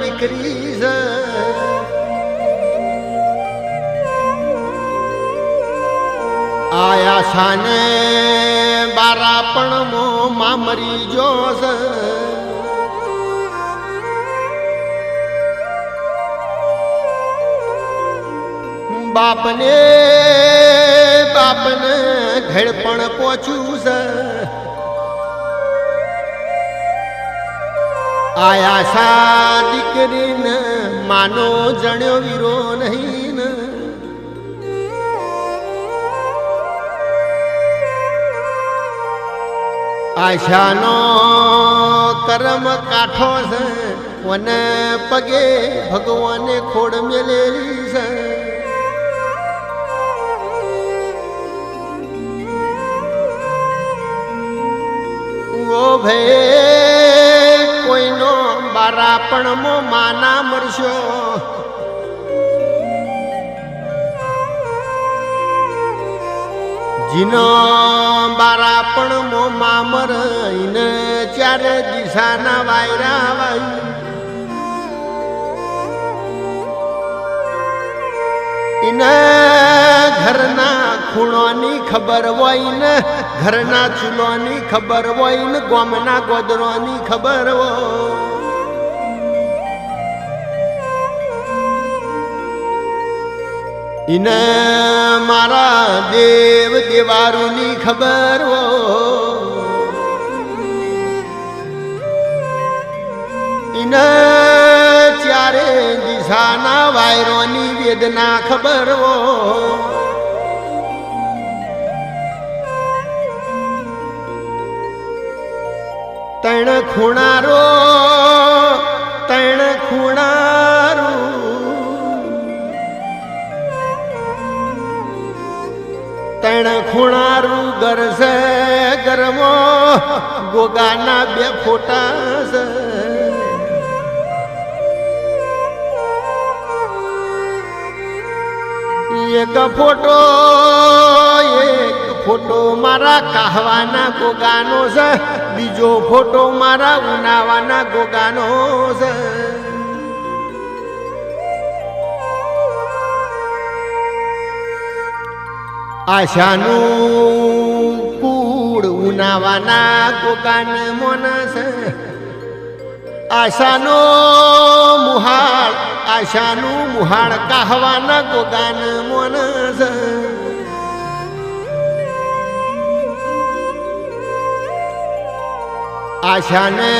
દીકરી છે આયા સાને બારા પણ માં મરી જો છે બાપને બાપને ઘડ પણ પહોંચ્યું છે આયા શા દીકરીને માનો જણ્યો વીરો નહીં આશાનો કરમ કાઠો છે મને પગે ભગવાને ખોડ મેલેલી છે. ઓ ભે કોઈનો બારા પણ મો માના મરશો. જીનો બારા પણ મો મામર ઈને ચારે દિશાના વાયરા વાય. ઈને ઘરના ખૂણોની ખબર હોય ને, ઘરના ચૂલોની ખબર હોય ને, ગોમના ગોદરોની ખબર હોય. ઈને મારા દેવ દેવારુની ખબર હો. ઇને ચારે દિશાના વાયરોની વેદના ખબર હો. તણ ખૂણારો તણ ખૂણારું ગરસે ગરમો, ગોગાના બે ફોટા છે એક ફોટો એક ફોટો મારા કાહવાના ગોગાનો છે, બીજો ફોટો મારા ઉનાવાના ગોગાનો છે. આશાનું કુળ ઉનાવાના ગોગાન મોનસ આશાનો મુહાળ, આશાનું મુહાળ કાહવાના ગોગાન મોનસ આશાને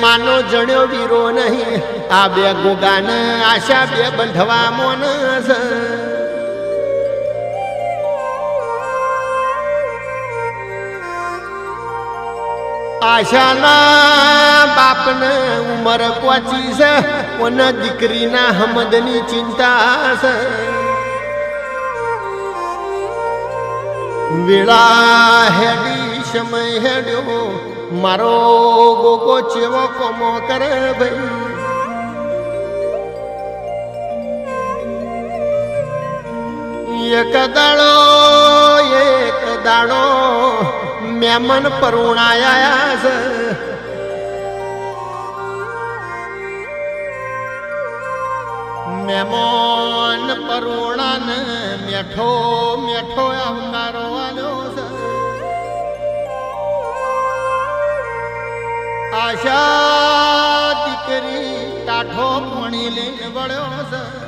માનો જણ્યો વીરો નહીં, આ બે ગોગાન આશા બે બંધવા મોનસ આશાના બાપને ઉંમર પહોંચી છે કોને દીકરીના હમદની ચિંતા છે. વેળા હેડી, સમય હેડ્યો, મારો ગોગો ચેવો કોમો કરે ભાઈ. એક દાડો એક દાડો મેમન પરુણાયા છે મેમોન પરુણાને મેઠો મેઠો આવકારો આવ્યો છે આશા દીકરી કાઠો ભણી લઈને વળ્યો છે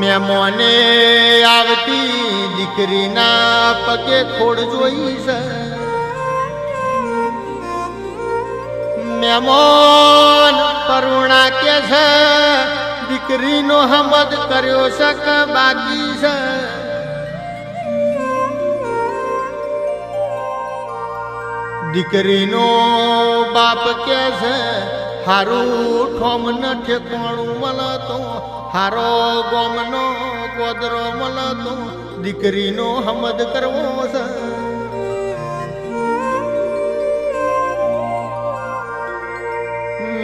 મેમોને આવતી દીકરીના પગે ખોડ જોઈ છે. મેમોન કરુણા કે છે, દીકરીનો હમદ કર્યો શક બાકી છે. દીકરીનો બાપ કે છે હારું ઠોમ ન ઠેકોણું મળતો, હારો ગોમનો ગોદરો મળતો, દીકરીનો હમદ કરવો છે.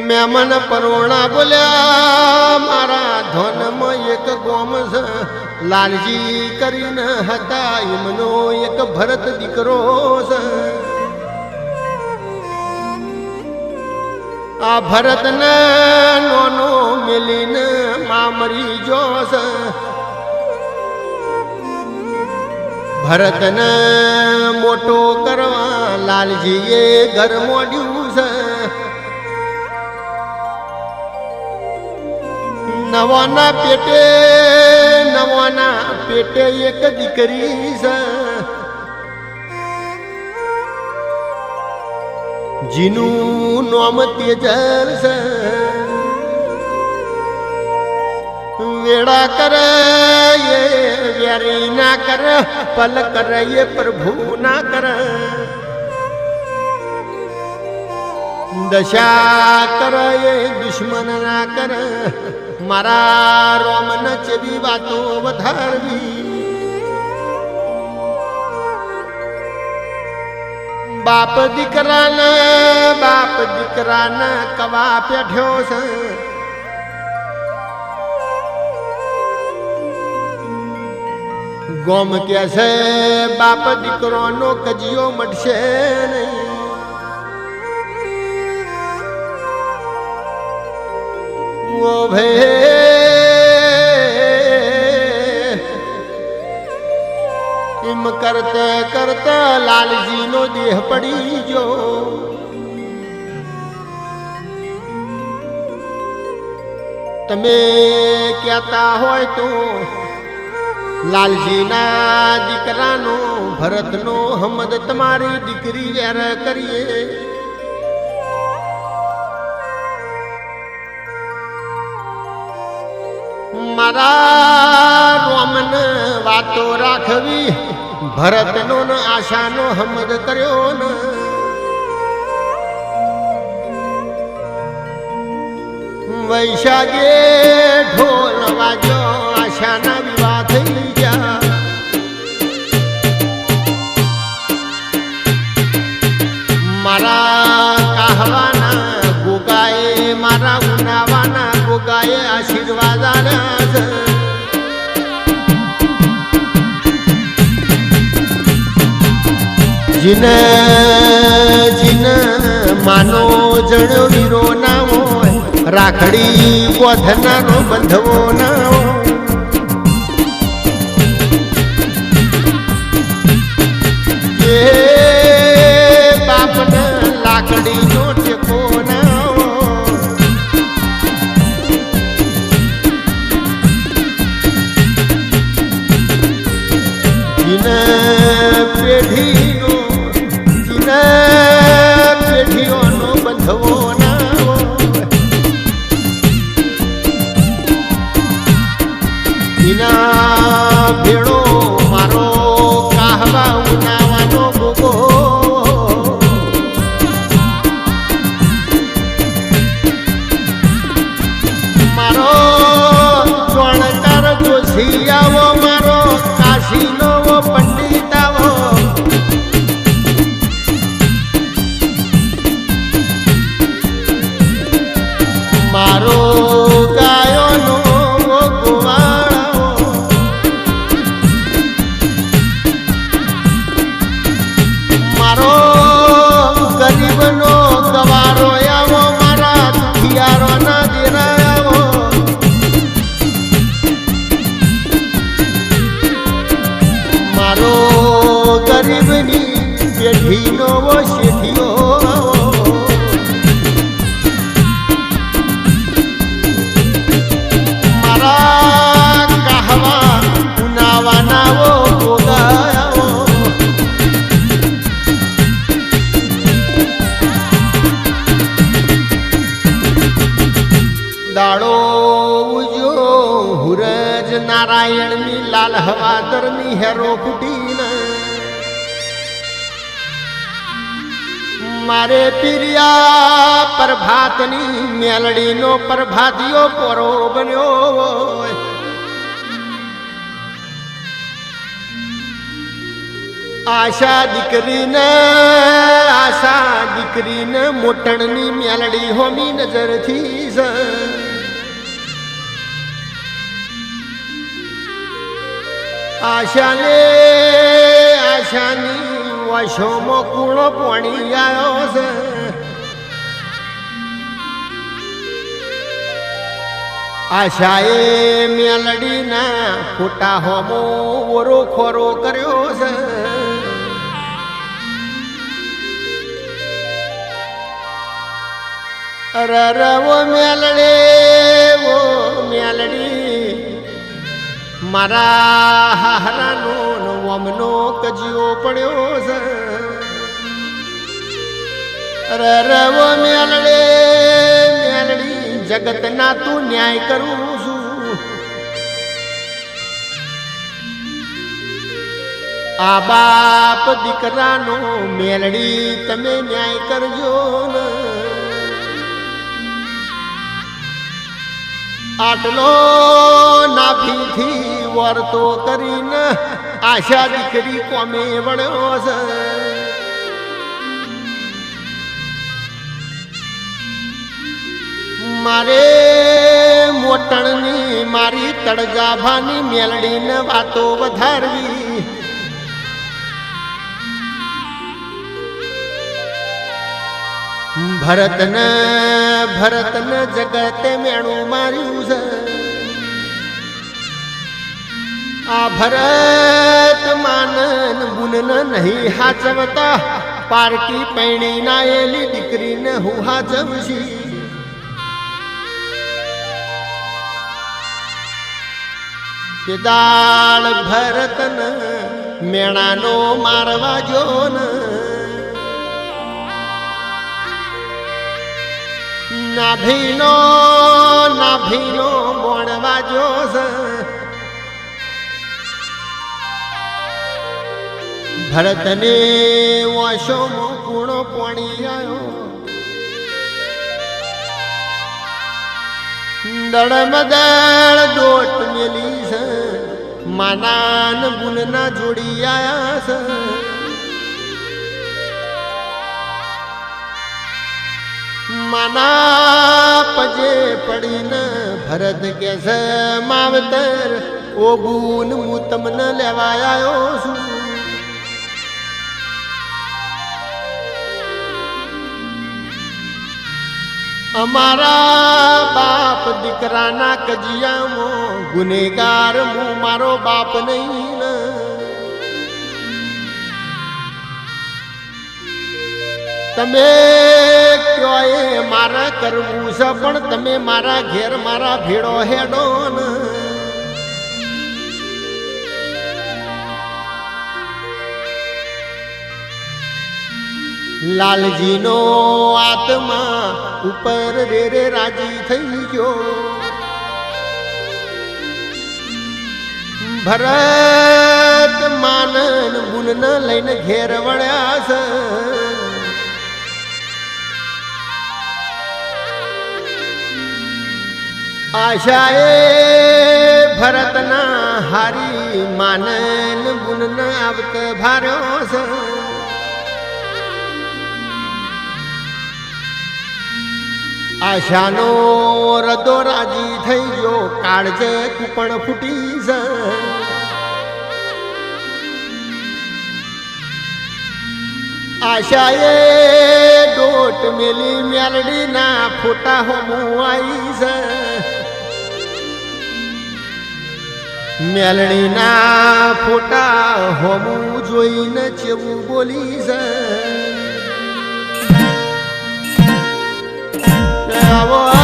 મેમન પરોણા બોલ્યા, મારા ધોનમાં એક ગોમ છે, લાલજી કરીને હતા, એમનો એક ભરત દીકરો છે. આ ભરતને નોનો મેલીને મામરી જોશ. ભરતને મોટો કરવા લાલજીએ ઘર મોડ્યું છે. નવાના પેટે નવાના પેટે એક દીકરી છે. જીનું નોમ તેજલ છે વેડા કરે એ વ્યારી ના કરે, પલ કરે એ, પ્રભુ ના કરે. દશા કરે એ, દુશ્મન ના કરે. મારા રોમન ચેવી વાતો વધારવી. બાપ દીકરાને બાપ દીકરાને કવા પેઠ્યો છે? ગોમ કે છે, બાપ દીકરોનો કજિયો મટશે નહીં. ઓ ભે કરતા કરતા લાલજીનો દેહ પડી ગયો. તમે કહેતા હોય તો લાલજીના દીકરાનો ભરતનો હમદ તમારી દીકરી જ્યારે કરીએ. મારા રોમન વાતો રાખવી. ભરતનો ન આશાનો હમદ કર્યો ન. વૈશાખે ઢોલ વાગ્યો, આશાના વિવાહ થઈ ગયા. મારા કહેવાના ગોગાએ, મારા ઉનાવાના ગોગાએ આશીર્વાદ આલ્યા. જીને જીને માનો જણ વીરો ના હોય રાખડી બોધનારો બંધવો ના હોય એ પીરિયા પ્રભાતની મેલડીનો પ્રભાતિયો પોરો બન્યો આશા દીકરીને આશા દીકરીને મોટણની મેલડી હોમી નજરથી જ. આશાને, આશાની વશોમાં કૂણો પોણી આવ્યો છે આશાએ મેલડીના ખોટા હોમો ઓરો ખોરો કર્યો છે. રવો મેલડે વો મેલડી, મારા હારાનો વમનો કજિયો પડ્યો છે. મેલડે મેલડી જગતના તું ન્યાય કરું છું. આ બાપ દીકરાનો મેલડી તમે ન્યાય કરજો ને. આટલો નાભીથી વર્તો કરીને આશા દીકરી કોમે વળ્યો છે. મારે મોટણની મારી તળજાભાની મેલડીને વાતો વધારવી. ભરતને ભરતને જગતે મેણું માર્યું છે. આ ભરત માનન બુનને નહીં હાચવતા. પારકી પૈણી નાયેલી દીકરીને હું હાચવશી. કે દાળ ભરતન મેણાનો મારવા જો નાભીનો નાભીનો મોણવા જો ભરતને વશોમો ગુણો પોણી આવ્યો દળમદળ દોટ મેલી છે માનાન બુનના જોડી આયા છે માના પજે પડીને ભરત કે છે માવતર, ઓ બુન હું તમને લેવા આવ્યો છું. અમારા બાપ દીકરાના કજિયામાં ગુનેગાર, હું મારો બાપ નહીં તમે કયો મારા કરવું છે, પણ તમે મારા ઘેર મારા ભેડો હેડો ને. લાલજીનો આત્મા ઉપર રે રે રાજી થઈ ગયો. ભરત માનન બુનન લઈને ઘેર વળ્યા છે. આશાએ ભરતના હારી માનન બુનન આવત ભાર્યો છે. આશાનો રદો રાજી થઈ ગયો, કાળજે કુપણ ફૂટી જ આશાએ ડોટ મેલી મેલડીના ફોટા હોમું આવી જ મેલડીના ફોટા હોમું જોઈને ચેવું બોલી છે આવો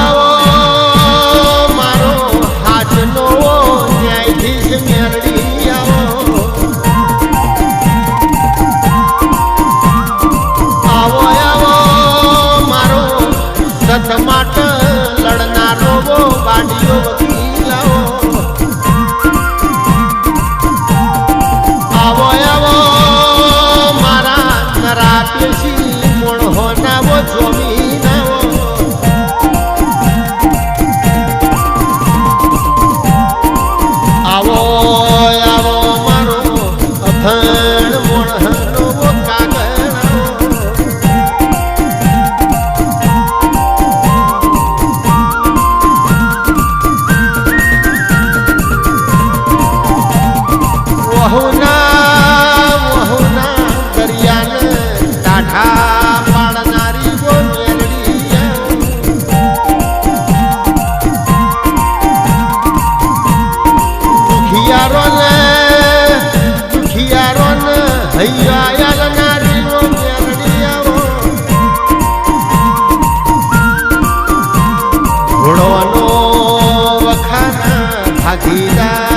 Navidad.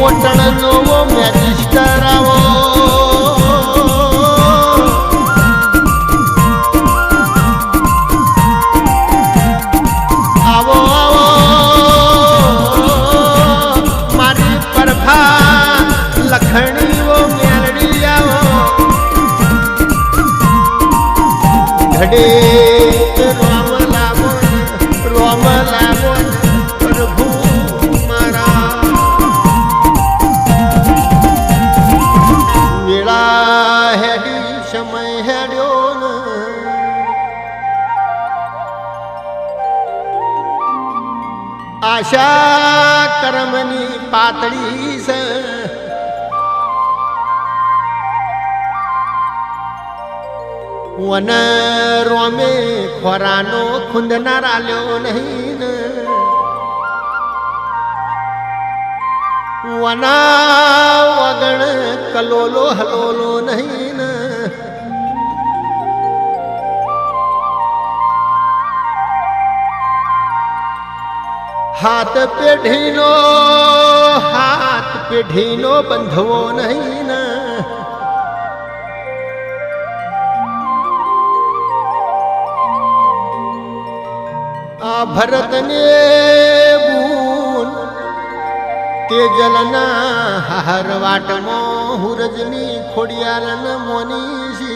મારો કર્મની પાતળી છે વન રોમે ખોરાનો ખુંદનાર આલ્યો નહીં વના વગણ કલોલો હલોલો નહીં. હાથ પેઢીનો હાથ પેઢીનો બંધવો નહીં આ ભરતને બૂન તેજલના હાર વાટમાં હુરજની ખોડિયાલન મોનીશી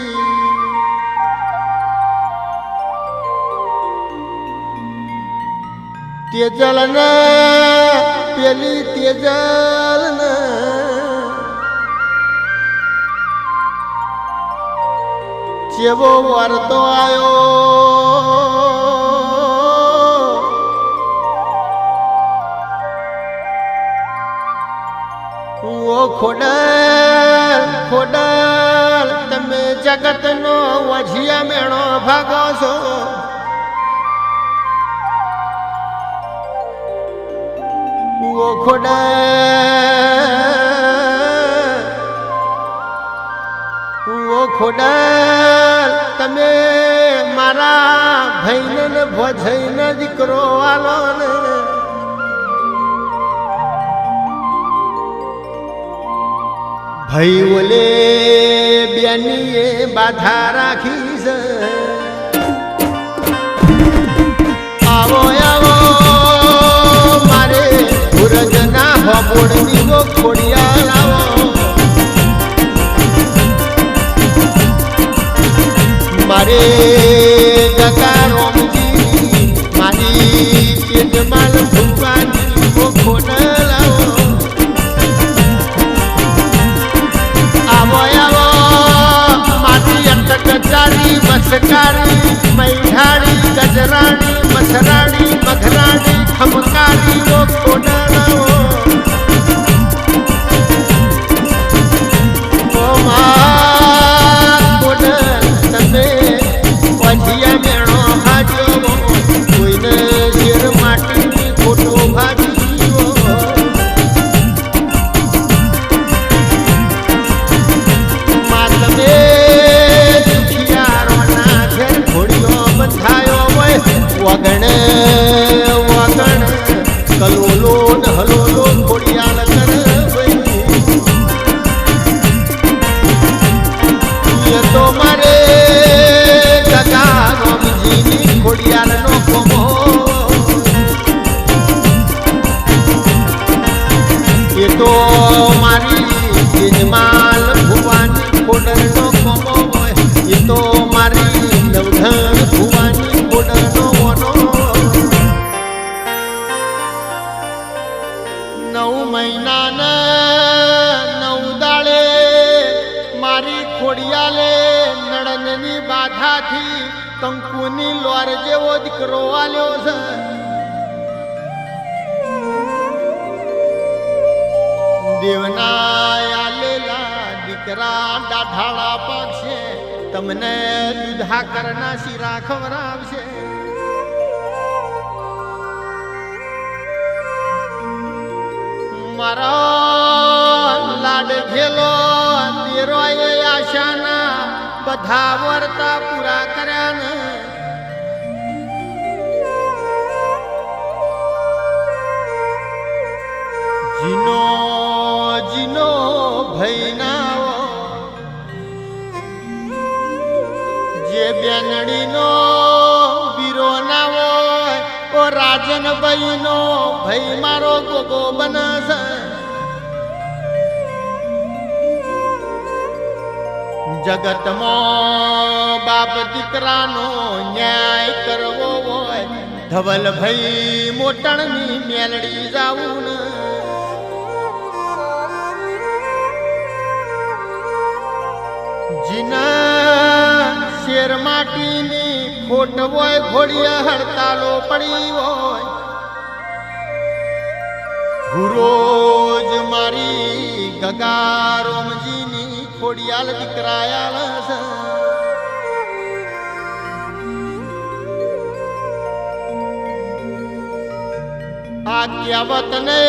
તેજલન પેલી તેજલ જેવો વરતો આવ્યો ઓ ખોડલ ખોડલ તમે જગતનો વજિયા મેળો ભાગો છો ઓ ખોડલ તમે મારા ભાઈને ને ભોજઈને દીકરો આલો ને. ભાઈ ઓલે બેનીએ બાધા રાખી છે. આવો આવો. હોબોડની ગો ખોડિયા લાવો મારે ગગા રોમજી મારી ಒಗಣ કંકુની લોર જેવો દીકરો આલ્યો છે. દેવના આલેલા દીકરા દાઢાળા પાકશે, તમને દુધા કરના શીરા ખવરાવશે મારા લાડ ઘેલો તેરો આશાના બધા વર્તા પૂરા કર્યા જીનો જીનો ભૈનાઓ જે બેનડીનો વીરો ના હોય ઓ રાજનભાઈનો ભાઈ મારો ગોગો બનશે જગતમાં બાપ દીકરાનો ન્યાય કરવો હોય ધવલભાઈ મોટણની મેલડી જાવું ને જીના શેર માટીની ખોટ હડતાલો પડી હોય. ગુરોજ મારી ગગા રોમજીની ખોડિયાલ દીકરાયાલ છે આ કહેવત ને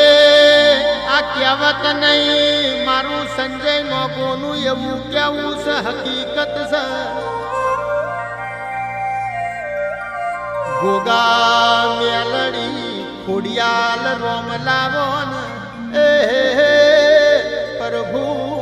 આ કહેવત નહીં, મારું સંજય મોગોનું એવું કેવું છે, હકીકત છે. ગોગા મેલડી ખોડિયાલ રોમ લાવો ને. એ પ્રભુ